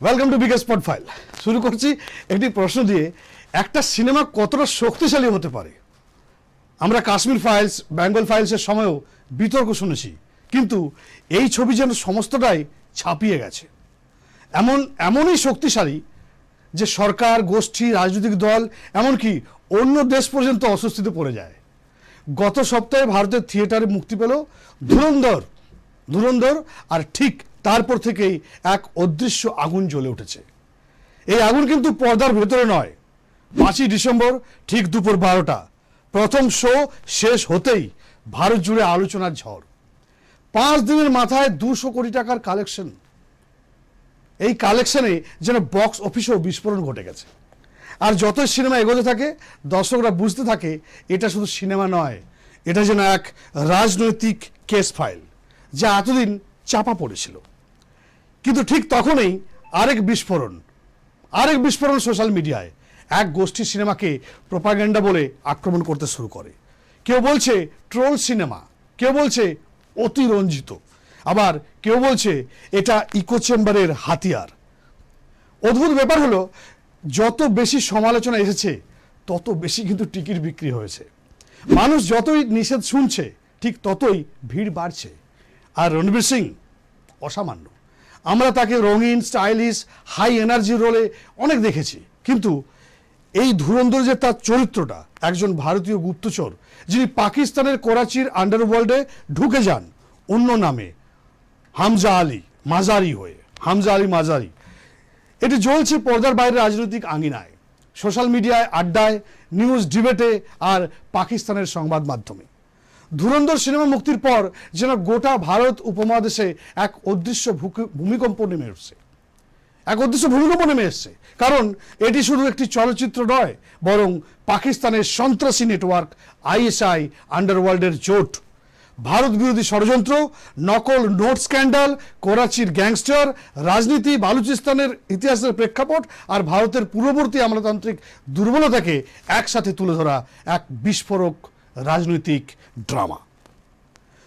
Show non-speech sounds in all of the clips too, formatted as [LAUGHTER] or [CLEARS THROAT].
Welcome to big spot file শুরু করছি একটি প্রশ্ন দিয়ে, একটা সিনেমা কতটা শক্তিশালী হতে পারে? আমরা কাশ্মীর ফাইলস বেঙ্গল ফাইলসের সময়ও বিতর্ক শুনেছি, কিন্তু এই ছবি যেন সমস্তটাই ছাপিয়ে গেছে। এমন, এমনই শক্তিশালী যে সরকার, গোষ্ঠী, রাজনৈতিক দল, এমনকি অন্য দেশ পর্যন্ত অস্বস্তিতে পড়ে যায়। গত সপ্তাহে ভারতের থিয়েটারে মুক্তি পেল ধুরন্ধর ধুরন্ধর আর ঠিক তারপর থেকেই এক অদৃশ্য আগুন জ্বলে উঠেছে। এই আগুন কিন্তু পর্দার ভেতরে নয়। পাঁচই ডিসেম্বর ঠিক দুপুর বারোটা। প্রথম শো শেষ হতেই ভারত জুড়ে আলোচনার ঝড়। পাঁচ দিনের মাথায় দুশো কোটি টাকার কালেকশন। এই কালেকশনে যেন বক্স অফিসেও বিস্ফোরণ ঘটে গেছে। আর যতই সিনেমা এগোতে থাকে, দর্শকরা বুঝতে থাকে, এটা শুধু সিনেমা নয়, এটা যেন এক রাজনৈতিক কেস ফাইল যা এতদিন চাপা পড়েছিল। কিন্তু ঠিক তখনই আরেক বিস্ফোরণ আরেক বিস্ফোরণ সোশ্যাল মিডিয়ায়। এক গোষ্ঠী সিনেমাকে প্রোপাগ্যান্ডা বলে আক্রমণ করতে শুরু করে। কেউ বলছে ট্রোল সিনেমা, কেউ বলছে অতিরঞ্জিত। আবার কেউ বলছে এটা ইকো চেম্বারের হাতিয়ার। অদ্ভুত ব্যাপার হলো, যত বেশি সমালোচনা এসেছে, তত বেশি কিন্তু টিকিট বিক্রি হয়েছে। মানুষ যতই নিষেধ শুনছে, ঠিক ততই ভিড় বাড়ছে। আর রণবীর সিং অসামান্য। আমরা তাকে রঙিন, স্টাইলিশ হাই এনার্জি রোলে অনেক দেখেছি। কিন্তু এই ধুরন্ধর যে তার চরিত্রটা, একজন ভারতীয় গুপ্তচর, যিনি পাকিস্তানের করাচির আন্ডারওয়ার্ল্ডে ঢুকে যান অন্য নামে, হামজা আলী, মাজারি হয়ে। হামজা আলী, মাজারি। এটি চলছে পর্দার বাইরে রাজনৈতিক আঙিনায়, সোশ্যাল মিডিয়ায় আড্ডায় নিউজ ডিবেটে আর পাকিস্তানের সংবাদ মাধ্যমে। ধুরন্ধর সিনেমা মুক্তির পর যেন গোটা ভারত উপমহাদেশে এক অদৃশ্য ভূমিকম্প নেমে এসছে। এক অদৃশ্য ভূমিকম্প নেমে এসছে। কারণ এটি শুধু একটি চলচ্চিত্র নয়, বরং পাকিস্তানের সন্ত্রাসী নেটওয়ার্ক আইএসআই আন্ডারওয়ার্ল্ডের জোট। ভারত বিরোধী ষড়যন্ত্র, নকল নোট স্ক্যান্ডাল, করাচির গ্যাংস্টার, রাজনীতি, বালুচিস্তানের ইতিহাসের প্রেক্ষাপট আর ভারতের পূর্ববর্তী আমলাতান্ত্রিক দুর্বলতাকে একসাথে তুলে ধরা এক বিস্ফোরক রাজনৈতিক ড্রামা।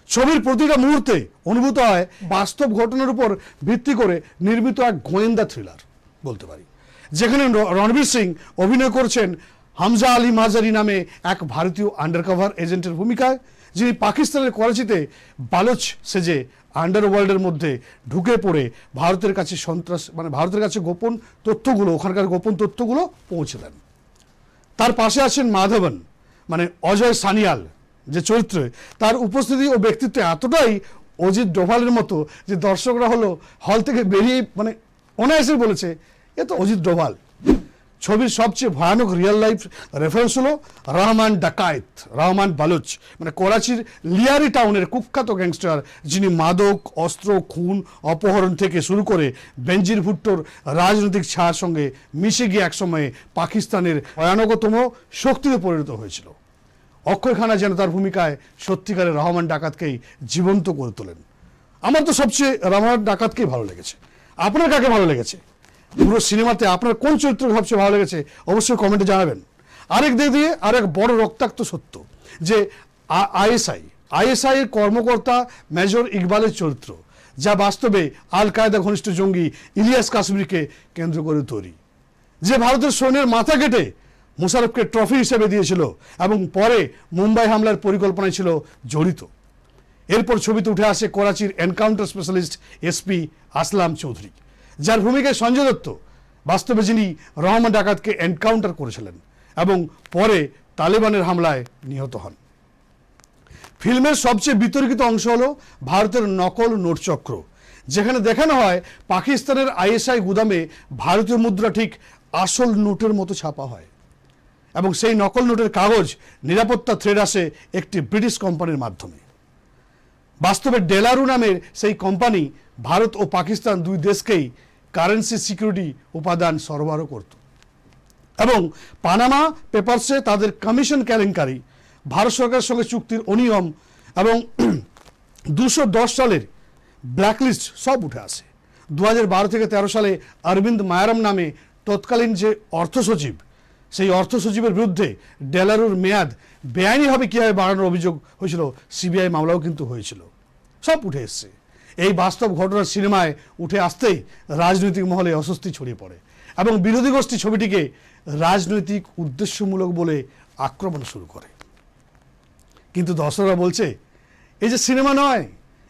ছবির প্রতিটা মুহূর্তে অনুভূত হয় বাস্তব ঘটনার উপর ভিত্তি করে নির্মিত এক গোয়েন্দা থ্রিলার, বলতে পারি। যেখানে রণবীর সিং অভিনয় করছেন হামজা আলী মাজারি নামে এক ভারতীয় আন্ডারকভার এজেন্টের ভূমিকায়, যিনি পাকিস্তানের করাচিতে বালোচ সেজে আন্ডারওয়ার্ল্ডের মধ্যে ঢুকে পড়ে ভারতের কাছে সন্ত্রাস মানে ভারতের কাছে গোপন তথ্যগুলো, ওখানকার গোপন তথ্যগুলো পৌঁছে দেন। তার পাশে আছেন মাধবন মানে অজয় সানিয়াল যে চরিত্রে, তার উপস্থিতি ও ব্যক্তিত্ব এতটাই অজিত ডোভালের মতো যে দর্শকরা হলো হল থেকে বেরিয়ে মানে অনায়াসে বলেছে, এ তো অজিত ডোভাল। ছবির সবচেয়ে ভয়ানক রিয়েল লাইফ রেফারেন্স হলো রহমান ডাকায়েত, রহমান বালুচ মানে করাচির লিয়ারি টাউনের কুখ্যাত গ্যাংস্টার যিনি মাদক, অস্ত্র, খুন, অপহরণ থেকে শুরু করে বেঞ্জির ভুট্টোর রাজনৈতিক ছায়ার সঙ্গে মিশে গিয়ে একসময়ে পাকিস্তানের ভয়ানকতম শক্তিতে পরিণত হয়েছিল। অক্ষয় খানা যেন তার ভূমিকায় সত্যিকারের রহমান ডাকাতকেই জীবন্ত করে তোলেন। আমার তো সবচেয়ে রহমান ডাকাতকেই ভালো লেগেছে। আপনার কাকে ভালো লেগেছে? পুরো সিনেমাতে আপনার কোন চরিত্র সবচেয়ে ভালো লেগেছে অবশ্যই কমেন্টে জানাবেন। আরেক দিক দিয়ে আরেক বড় রক্তাক্ত সত্য যে আইএসআই আইএসআই এর কর্মকর্তা মেজর ইকবালের চরিত্র, যা বাস্তবে আল কায়দা ঘনিষ্ঠ জঙ্গি ইলিয়াস কাশ্মীরকে কেন্দ্র করে তৈরি। যে ভারতের সৈন্যের মাথা কেটে মুশারফকে ট্রফি হিসেবে দিয়েছিল এবং পরে মুম্বাই হামলার পরিকল্পনায় ছিল জড়িত। এরপর ছবিতে উঠে আসে করাচির encounter specialist SP Aslam Chowdhury, যার ভূমিকায় সঞ্জয় দত্ত, বাস্তবে যিনি রহমান ডাকাতকে এনকাউন্টার করেছিলেন এবং পরে তালেবানের হামলায় নিহত হন। ফিল্মের সবচেয়ে বিতর্কিত অংশ হল ভারতের নকল নোট চক্র যেখানে দেখানো হয় পাকিস্তানের আইএসআই গুদামে ভারতীয় মুদ্রা ঠিক আসল নোটের মতো ছাপা হয়। এবং সেই নকল নোটের কাগজ নিরাপত্তা থ্রেড আসে একটি ব্রিটিশ কোম্পানির মাধ্যমে। বাস্তবে ডেলারু নামের সেই কোম্পানি ভারত ও পাকিস্তান দুই দেশকেই কারেন্সি সিকিউরিটি উপাদান সরবরাহ করত। এবং পানামা পেপারসে তাদের কমিশন কেলেঙ্কারি, ভারত সরকারের সঙ্গে চুক্তির অনিয়ম এবং [CLEARS THROAT] দুশো দশ সালের ব্ল্যাকলিস্ট সব উঠে আসে। দু থেকে তেরো সালে অরবিন্দ মায়ারাম নামে তৎকালীন যে অর্থ সচিব সেই অর্থ সচিবের বিরুদ্ধে ডেলারুর মেয়াদ বেআইনিভাবে কীভাবে বাড়ানোর অভিযোগ হয়েছিল, সিবিআই মামলাও কিন্তু হয়েছিল। সব উঠে এসছে। এই বাস্তব ঘটনার সিনেমায় উঠে আসতেই রাজনৈতিক মহলে অস্বস্তি ছড়িয়ে পড়ে এবং বিরোধী গোষ্ঠী ছবিটিকে রাজনৈতিক উদ্দেশ্যমূলক বলে আক্রমণ শুরু করে। কিন্তু দর্শকরা বলছে, এই যে সিনেমা নয়,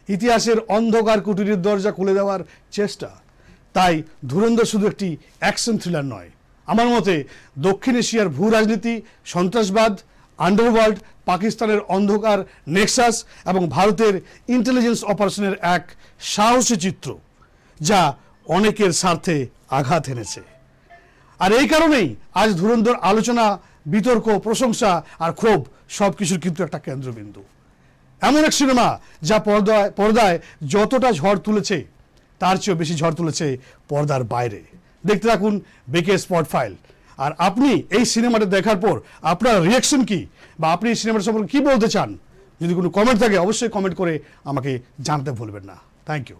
ইতিহাসের অন্ধকার কুটিরের দরজা খুলে দেওয়ার চেষ্টা। তাই ধুরন্ধর শুধু একটি অ্যাকশন থ্রিলার নয় আমার মতে দক্ষিণ এশিয়ার ভূ রাজনীতি, সন্ত্রাসবাদ আন্ডারওয়ার্ল্ড পাকিস্তানের অন্ধকার নেক্সাস এবং ভারতের ইন্টেলিজেন্স অপারেশনের এক সাহসী চিত্র, যা অনেকের স্বার্থে আঘাত এনেছে। আর এই কারণেই আজ ধুরন্ধর আলোচনা, বিতর্ক, প্রশংসা আর ক্ষোভ সব কিছুর কিন্তু একটা কেন্দ্রবিন্দু। এমন এক সিনেমা যা পর্দায় পর্দায় যতটা ঝড় তুলেছে, তার চেয়েও বেশি ঝড় তুলেছে পর্দার বাইরে। দেখতে থাকুন বেকে স্পট ফাইল। আর আপনি এই সিনেমাটা দেখার পর আপনার রিয়াকশন কি? বা আপনি এই সিনেমাটা সম্পর্কে কী বলতে চান? যদি কোনো কমেন্ট থাকে, অবশ্যই কমেন্ট করে আমাকে জানতে ভুলবেন না। Thank you